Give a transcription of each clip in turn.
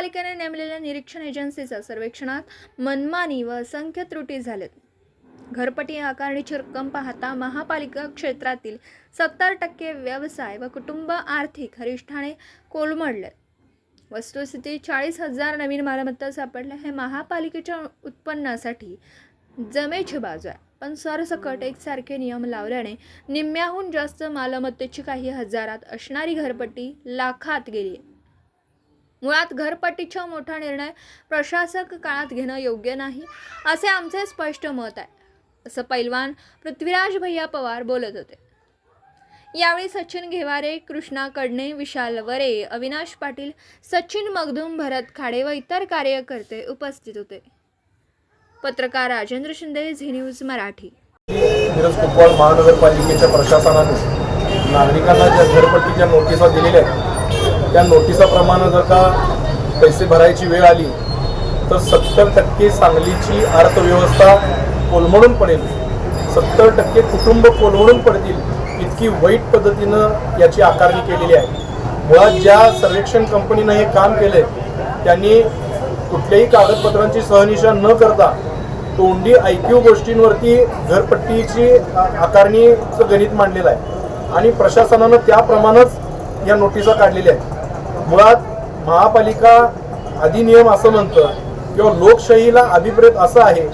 महापालिकेने नेमलेल्या निरीक्षण एजन्सीच्या सर्वेक्षणात मनमानी व असंख्य त्रुटी झाल्यात. घरपट्टी आकारणीची रक्कम पाहता महापालिका क्षेत्रातील सत्तर टक्के व्यवसाय व कुटुंब आर्थिक हरिष्ठाने कोलमडले वस्तुस्थिती चाळीस हजार नवीन मालमत्ता सापडल्या हे महापालिकेच्या उत्पन्नासाठी जमेची बाजू आहे. पण सरसकट एकसारखे नियम लावल्याने निम्म्याहून जास्त मालमत्तेची काही हजारात असणारी घरपट्टी लाखात गेली मुळात घरपट्टीचा मोठा निर्णय प्रशासक काळात घेणं योग्य नाही असे आमचे स्पष्ट मत आहे असं पैलवान पृथ्वीराज भैया पवार बोलत होते. यावेळी सचिन घेवारे कृष्णा कडणे विशाल वरे अविनाश पाटील सचिन मगदूम भरत खाडे व इतर कार्यकर्ते उपस्थित होते. पत्रकार राजेंद्र शिंदे झी न्यूज मराठी. मिरज कुपवाड महानगरपालिकेच्या प्रशासनाने नागरिकांना ज्या घरपट्टीच्या नोटिसा दिलेल्या आहेत त्या नोटिसाप्रमाणे जर का पैसे भरायची वेळ आली तर सत्तर टक्के सांगलीची अर्थव्यवस्था कोलमडून पडेल. सत्तर टक्के कुटुंब कोलमडून पडतील इतकी वाईट पद्धतीनं याची आकारणी केलेली आहे. मुळात ज्या सर्वेक्षण कंपनीनं हे काम केलंय त्यांनी कुठल्याही कागदपत्रांची सहनिशा न करता तोंडी ऐकीव गोष्टींवरती घरपट्टीची आकारणीचं गणित मांडलेलं आहे. आणि प्रशासनानं त्याप्रमाणेच या नोटिसा काढलेल्या आहेत. मुळात महापालिका अधिनियम असं म्हणतं किंवा लोकशाहीला अभिप्रेत असं आहे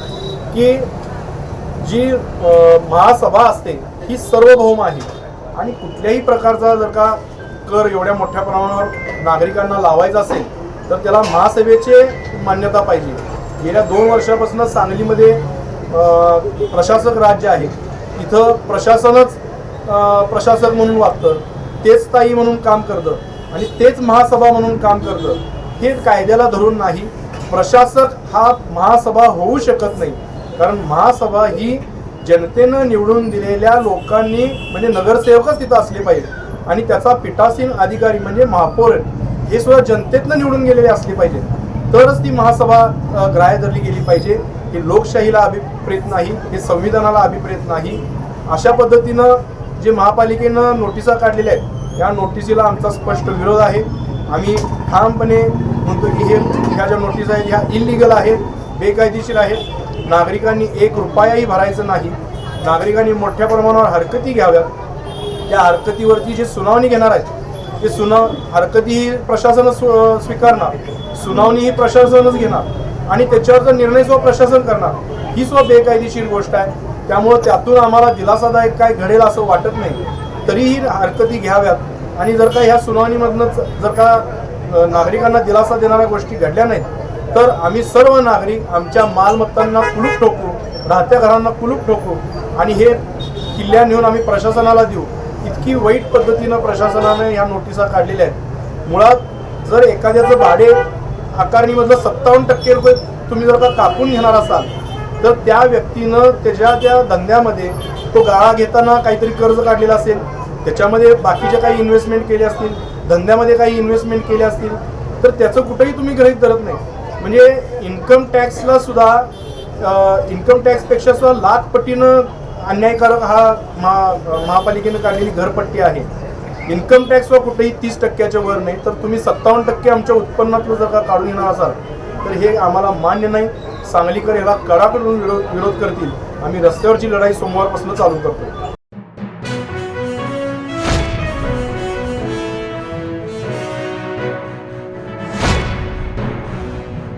की जी महासभा असते ही सार्वभौम आहे. आणि कुठल्याही प्रकारचा जर का कर एवढ्या मोठ्या प्रमाणावर नागरिकांना लावायचा असेल तर त्याला महासभेचे मान्यता पाहिजे. गेल्या दोन वर्षापासून सांगलीमध्ये प्रशासक राज्य आहे. इथं प्रशासनच प्रशासक म्हणून वागतं तेच ताई म्हणून काम करतं. आणि तेच महासभा म्हणून काम करतं. हे कायद्याला धरून नाही. प्रशासक हा महासभा होऊ शकत नाही. कारण महासभा ही जनतेनं निवडून दिलेल्या लोकांनी म्हणजे नगरसेवकच तिथं असले पाहिजे आणि त्याचा पीठासीन अधिकारी म्हणजे महापौर हे सुद्धा जनतेतनं निवडून गेलेले असले पाहिजे तरच ती महासभा ग्राह्य धरली गेली पाहिजे. हे लोकशाहीला अभिप्रेत नाही. हे संविधानाला अभिप्रेत नाही. अशा पद्धतीनं जे महापालिकेनं नोटिसा काढलेल्या आहेत या नोटिसीला आमचा स्पष्ट विरोध आहे. आम्ही ठामपणे म्हणतो की हे ह्या ज्या नोटीस आहेत ह्या इलिगल आहेत बेकायदेशीर आहेत. नागरिकांनी एक रुपयाही भरायचं नाही. नागरिकांनी मोठ्या प्रमाणावर हरकती घ्याव्यात. त्या हरकतीवरती जे सुनावणी घेणार आहेत ते सुनाव हरकती ही प्रशासनच स्वीकारणार. सुनावणी ही प्रशासनच घेणार. आणि त्याच्यावरचा निर्णय सुद्धा प्रशासन करणार ही सुद्धा बेकायदेशीर गोष्ट आहे. त्यामुळं त्यातून आम्हाला दिलासादायक काय घडेल असं वाटत नाही. तरीही हरकती घ्याव्यात. आणि जर का ह्या सुनावणीमधनंच जर का नागरिकांना दिलासा देणाऱ्या गोष्टी घडल्या नाहीत तर आम्ही सर्व नागरिक आमच्या मालमत्तांना कुलूप ठोकू राहत्या घरांना कुलूप ठोकू आणि हे किल्ल्या नेऊन आम्ही प्रशासनाला देऊ. इतकी वाईट पद्धतीनं प्रशासनाने ह्या नोटिसा काढलेल्या आहेत. मुळात जर एखाद्याचं भाडे आकारणीमधलं सत्तावन्न टक्के रुपये तुम्ही जर का कापून घेणार असाल तर त्या व्यक्तीनं त्याच्या त्या धंद्यामध्ये तो गाळा घेताना काहीतरी कर्ज काढलेला असेल त्याच्यामध्ये बाकीचे काही इन्व्हेस्टमेंट केले असतील धंद्यामध्ये काही इन्व्हेस्टमेंट केले असतील तर त्याचं कुठेही तुम्ही गृहित धरत नाही. म्हणजे इन्कम टॅक्सला सुद्धा इन्कम टॅक्सपेक्षा सुद्धा लाख पटीनं अन्यायकारक हा महा महापालिकेनं काढलेली घरपट्टी आहे. इन्कम टॅक्सवर कुठेही तीस टक्क्याच्या वर नाही तर तुम्ही सत्तावन्न टक्के आमच्या उत्पन्नातलं जर का काढून येणार असाल तर हे आम्हाला मान्य नाही. सांगलीकर याला कडाकडून विरोध विरोध करतील. आम्ही रस्त्यावरची लढाई सोमवारपासून चालू करतो